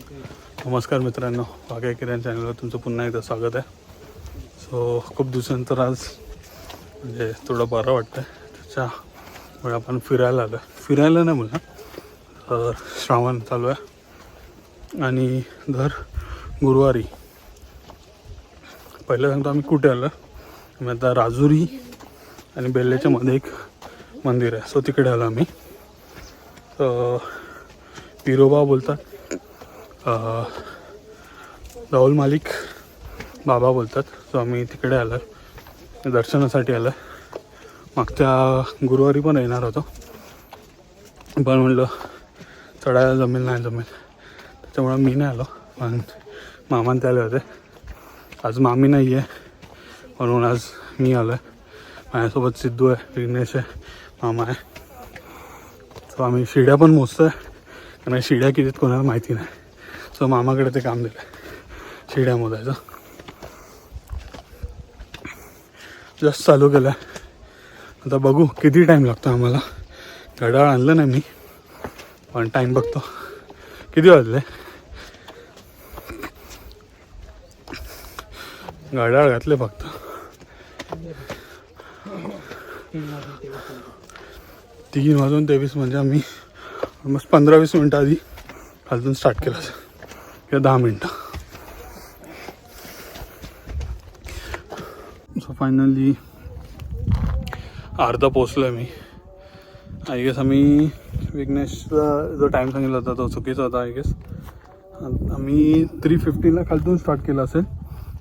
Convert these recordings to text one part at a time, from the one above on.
नमस्कार मित्रांनो वाघ्या किरण चॅनलवर तुमचं पुन्हा एकदा स्वागत आहे. सो खूप दिवसानंतर आज म्हणजे थोडं बरं वाटतं त्याच्यामुळे आपण फिरायला आलो फिरायला नाही म्हणा तर श्रावण चालू आहे. आणि दर गुरुवारी पहिलं सांगतो आम्ही कुठे आलो आम्ही आता राजुरी आणि बेल्ल्याच्या मध्ये एक मंदिर आहे. सो तिकडे आलो आम्ही. तर पिरोबा बोलतात राहुल मालिक बाबा बोलतात. सो आम्ही तिकडे आलो दर्शनासाठी आलो मागच्या गुरुवारी पण येणार होतो. पण म्हणलं चढायला जमेल नाही जमेल. त्याच्यामुळं मी नाही आलो. पण मामान ते आले होते. आज मामी नाही आहे म्हणून आज मी आलो आहे माझ्यासोबत सिद्धू आहे विघ्नेश आहे मामा आहे. सो आम्ही शिड्या पण मोजतो आहे कारण शिड्या कितीत कोणाला माहिती नाही. सो मामाकडे ते काम दिलं शिड्या मोजायचं जस्ट चालू केलं आता बघू किती टाईम लागतो आम्हाला. घड्याळ आणलं नाही मी. पण टाईम बघतो. किती वाजले? घड्याळ घातले फक्त. तीन वाजून तेवीस म्हणजे आम्ही ऑलमोस्ट पंधरा वीस मिनटं आधी खालतून स्टार्ट केलं. किंवा दहा मिनटं. सो फायनली अर्धा पोचलो आहे मी. आय गेस आम्ही विघ्नेशचा जो टाईम सांगितला होता तो चुकीचा होता आय गेस आम्ही थ्री फिफ्टीला खालतून स्टार्ट केला असेल.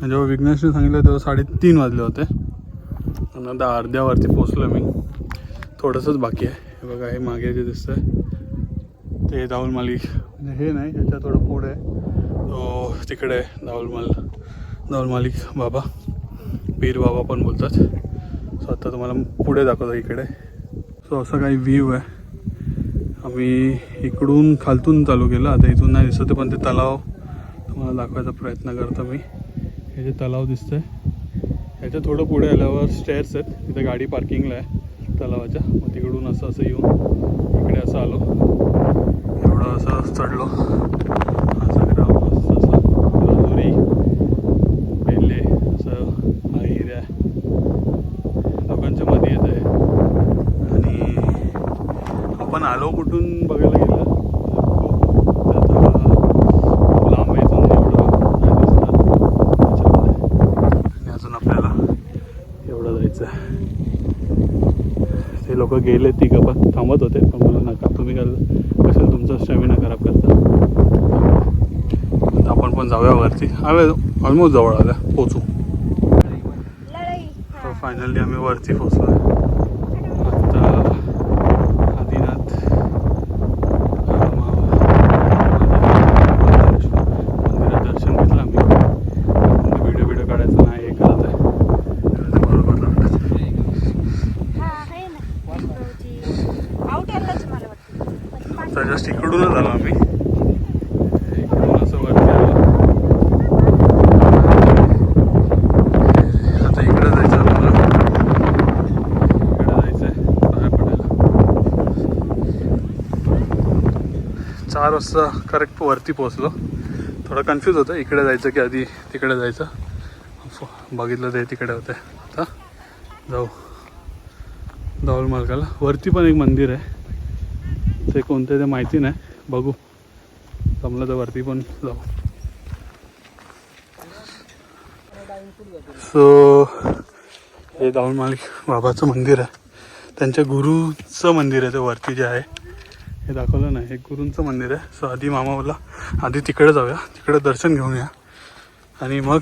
आणि जेव्हा विघ्नेशने सांगितलं तेव्हा साडेतीन वाजले होते. आणि आता अर्ध्यावरती पोचलो मी. थोडंसंच बाकी आहे. हे बघा हे मागे जे दिसतं ते जाऊन मालिक म्हणजे हे नाही याच्या थोडं पुढे आहे. तो तिकडे आहे दाऊल माल मालिक बाबा पीर बाबा पण बोलतात. सो आता तुम्हाला पुढे दाखवतो इकडे. सो असं काही व्ह्यू आहे. आम्ही इकडून खालतून चालू केलं. आता इथून नाही दिसत आहे, पण ते तलाव तुम्हाला दाखवायचा प्रयत्न करतो मी. हे जे तलाव दिसतंय ह्याच्या थोडं पुढे आल्यावर स्टेअर्स आहेत. तिथे गाडी पार्किंगला आहे तलावाच्या. मग तिकडून असं असं येऊन इकडे असं आलो. एवढं असं चढलो. असं असं राजुरी बेल्ले असं हा एरिया आहे लोकांच्या मध्ये येत आहे आणि आलो कुठून बघायला गेलं? लांब इथून एवढं आणि अजून आपल्याला एवढं जायचं आहे. ते लोक गेले तिघं पण थांबत होते पण मला नका तुम्ही कशाला तुमचा स्टॅमिना खराब करता? आपण पण जाऊया वरती. आम्ही ऑलमोस्ट जवळ आलं पोचू. फायनली आम्ही वरती पोचलो आता आदिनाथ अं, मंदिरात दर्शन घेतलं आम्ही व्हिडिओ व्हिडिओ काढायचा नाही हे करत आहे ते बरोबर लागतं. हा आहे ना भाऊजी. आवटेललाच मला वाटतं आता जस्ट इकडूनच आलो आम्ही इकडून असं वरती आलो आता इकडे जायचं आम्हाला इकडे जायचं आहे पाया पडायला चार वाजता करेक्ट वरती पोहोचलो. थोडं कन्फ्यूज होतं इकडे जायचं की आधी तिकडे जायचं. बघितलं ते तिकडे होते आता जाऊ. जाऊल मार्गाला वरती पण एक मंदिर आहे. ते कोणते ते माहिती नाही. बघू. जमलं तर वरती पण जाऊ. सो हे दाऊल मालिक बाबाचं मंदिर आहे. त्यांच्या गुरुचं मंदिर आहे ते वरती जे आहे. हे दाखवलं नाही. हे गुरूंचं मंदिर आहे. सो आधी मामावला आधी तिकडे जाऊया. तिकडे दर्शन घेऊन या. आणि मग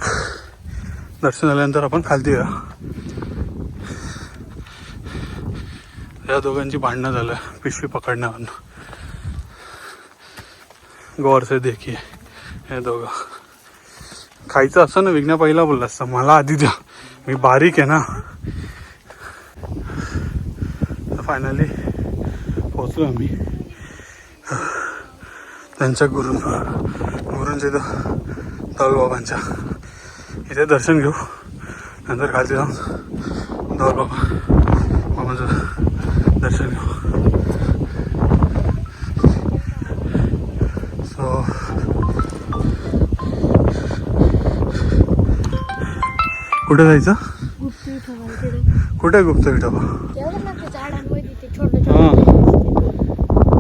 दर्शन झाल्यानंतर आपण खालती या या दोघांची भांडणं झालं. पिशवी पकडण्यावरनं गौर से हे दोघं. खायचं असं ना विघ्ना पहिला बोलला असतं. मला आधी द्या. मी बारीक आहे ना. फायनली पोचलो आम्ही. त्यांच्या गुरु गुरूंच्या इथं दौलबाबांच्या इथे दर्शन घेऊ. नंतर खाली जाऊन दौलबाबा बाबांचं दर्शन घेऊ. सो कुठे जायचं? कुठे गुप्त विठोबा?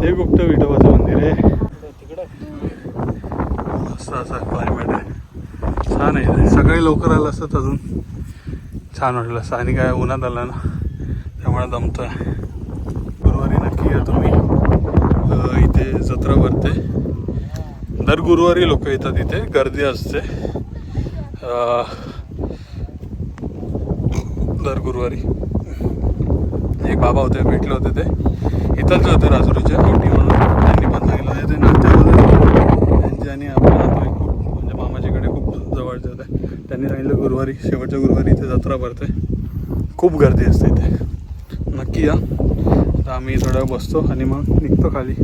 हे गुप्त विठोबाचं मंदिर आहे. मस्त असं क्लायमेट आहे. छान आहे. सकाळी लवकर आलं असतं अजून. छान वाटलं असतं आणि काय उन्हात आलं ना त्यामुळे दमतोय. गुरुवारी नक्की या तुम्ही. इथे जत्रा भरते. दर गुरुवारी लोक येतात इथे. गर्दी असते. दर गुरुवारी. एक बाबा होते भेटले होते ते. इथंच होते राजुरीचे कोटी म्हणून. त्यांनी पण सांगितलं. ते नाट्यामध्ये. त्यांच्या आणि आपल्या नातेवाईक खूप म्हणजे मामाच्याकडे वाढत जवळचे त्यांनी सांगितलं गुरुवारी शेवटच्या गुरुवारी इथे जत्रा भरते. खूप गर्दी असते इथे. नक्की या. तर आम्ही थोडं बसतो आणि मग निघतो खाली.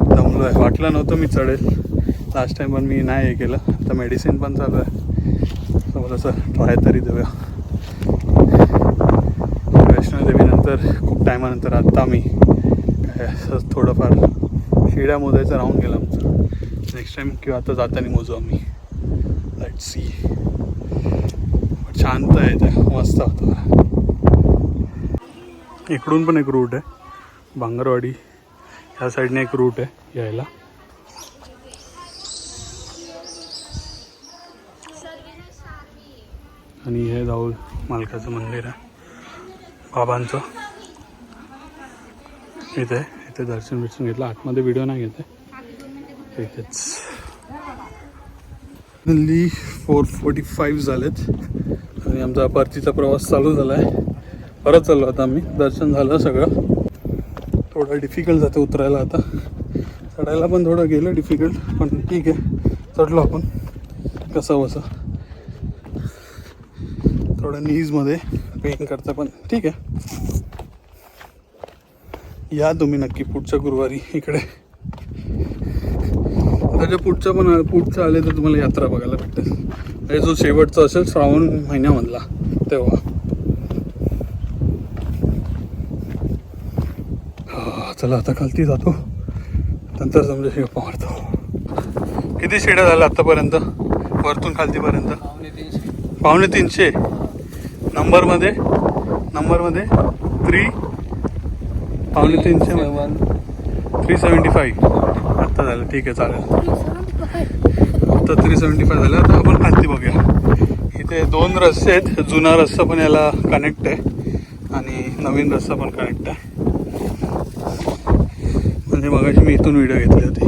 दमलो आहे वाटलं नव्हतं मी चढेल. लास्ट टाइम पण मी नाही हे केलं. आता मेडिसिन पण चालू आहे. थोडंसं असं ट्राय तरी देऊया. वैष्णोदेवीनंतर खूप टायमानंतर आत्ता आम्ही. काय असं थोडंफार शिड्या मोजायचं राहून गेलं आमचं. नेक्स्ट टाइम किंवा आता जाताना मोजू आम्ही. लेट सी शांत आहे ते मस्त होतं इकडून पण एक रूट आहे. भांगरवाडी. ह्या साईडने एक रूट आहे यायला. आणि हे जाऊ मालकाचं मंदिर आहे. बाबांचं. इथे इथे दर्शन बिर्शन घेतलं. आतमध्ये व्हिडिओ नाही घेते इथेच फायनली फोर फोर्टी फाईव्ह झालेत. आणि आमचा परतीचा प्रवास चालू झाला आहे परत चाललो आता आम्ही. दर्शन झालं सगळं. थोडं डिफिकल्ट जातं उतरायला आता. चढायला पण थोडं गेलं डिफिकल्ट पण ठीक आहे. चढलो आपण. कसं बसं. थोडं नीजमध्ये पेन करता पण ठीक आहे. या तुम्ही नक्की पुढच्या गुरुवारी इकडे. त्याच्या पुढच्या पण पुढचं आले तर तुम्हाला यात्रा बघायला भेटेल. म्हणजे जो शेवटचा असेल श्रावण महिन्यामधला तेव्हा. हा, चला आता खालती जातो. नंतर समजा गप्पा मारतो. किती शिड्या झाल्या आतापर्यंत? वरतून खालतीपर्यंत? पावणे तीनशे. नंबरमध्ये नंबरमध्ये थ्री पावणे तीनशे थ्री सेवन्टी फाईव्ह आत्ता झालं ठीक आहे चालेल. आता थ्री सेवन्टी फाय झालं आता आपण खालती बघूया. इथे दोन रस्ते आहेत जुना रस्ता पण याला कनेक्ट आहे आणि नवीन रस्ता पण कनेक्ट आहे. म्हणजे मगाशी मी इथून व्हिडिओ घेतली होती.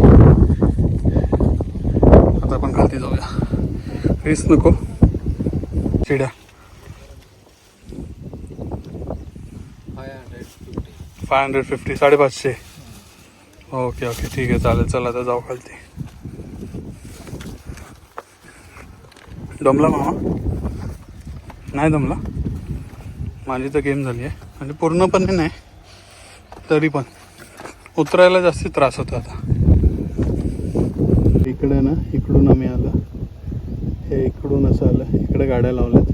आता आपण खालती जाऊया. रिस्क नको. चिड्या five hundred fifty साडेपाचशे. Okay okay. ठीक आहे चालेल. चला आता जाऊ खालती. दमला मामा? नाही दमला. माझी तर गेम झाली आहे. म्हणजे पूर्णपणे नाही. तरी पण. उतरायला जास्ती त्रास होतो आता. इकडे ना इकडून आम्ही आलं. हे इकडून असं आलं. इकडे गाड्या लावल्यात.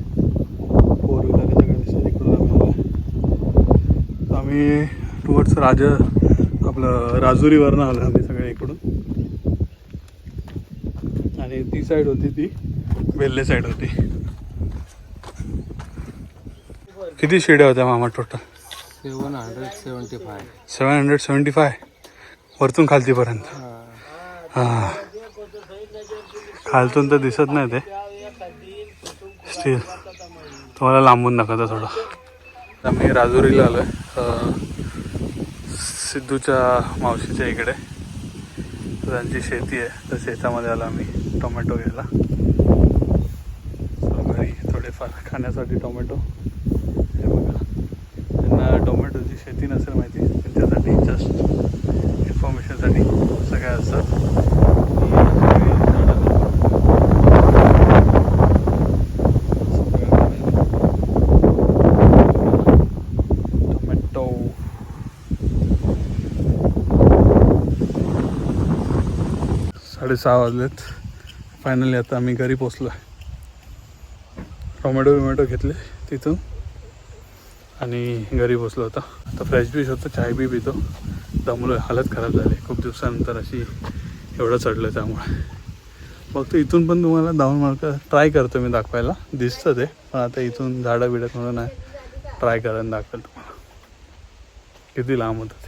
फोर व्हीलर सगळ्या सगळं इकडून आम्ही आलं. आम्ही टुवर्ड्स राज आपलं राजुरीवरनं आलं आम्ही सगळे इकडून. आणि ती साईड होती ती वेल्ले साईड होती. किती शिड्या होत्या मामा total seven hundred seventy five seven hundred seventy five वरतून खालतीपर्यंत. हां. खालतून तर दिसत नाही ते. स्टील तुम्हाला लांबून दाखवता थोडं. आम्ही राजुरीला आलो आहे सिद्धूच्या मावशीच्या इकडे. त्यांची शेती आहे. तर शेतामध्ये आला आम्ही. टोमॅटो घ्यायला. So, घरी थोडेफार खाण्यासाठी टोमॅटो हे बघा त्यांना टोमॅटोची शेती नसेल माहिती त्यांच्यासाठी जस्ट इन्फॉर्मेशनसाठी सगळ्या असतात ही सगळी झाडं टोमॅटो साडेसहा वाजलेत. फायनली आता आम्ही घरी पोचलो आहे टोमॅटो बिमॅटो घेतले तिथून. आणि घरी पोचलो होता आता फ्रेश बीश होतं चाय बी पितो त्यामुळे हालत खराब झाली. खूप दिवसानंतर अशी एवढं चढलं त्यामुळे. फक्त इथून पण तुम्हाला धावून मार्क ट्राय करतो मी दाखवायला. दिसतं ते पण आता इथून झाडं बिडत म्हणून नाही. ट्राय करायला दाखवेल तुम्हाला. किती लांब होतं.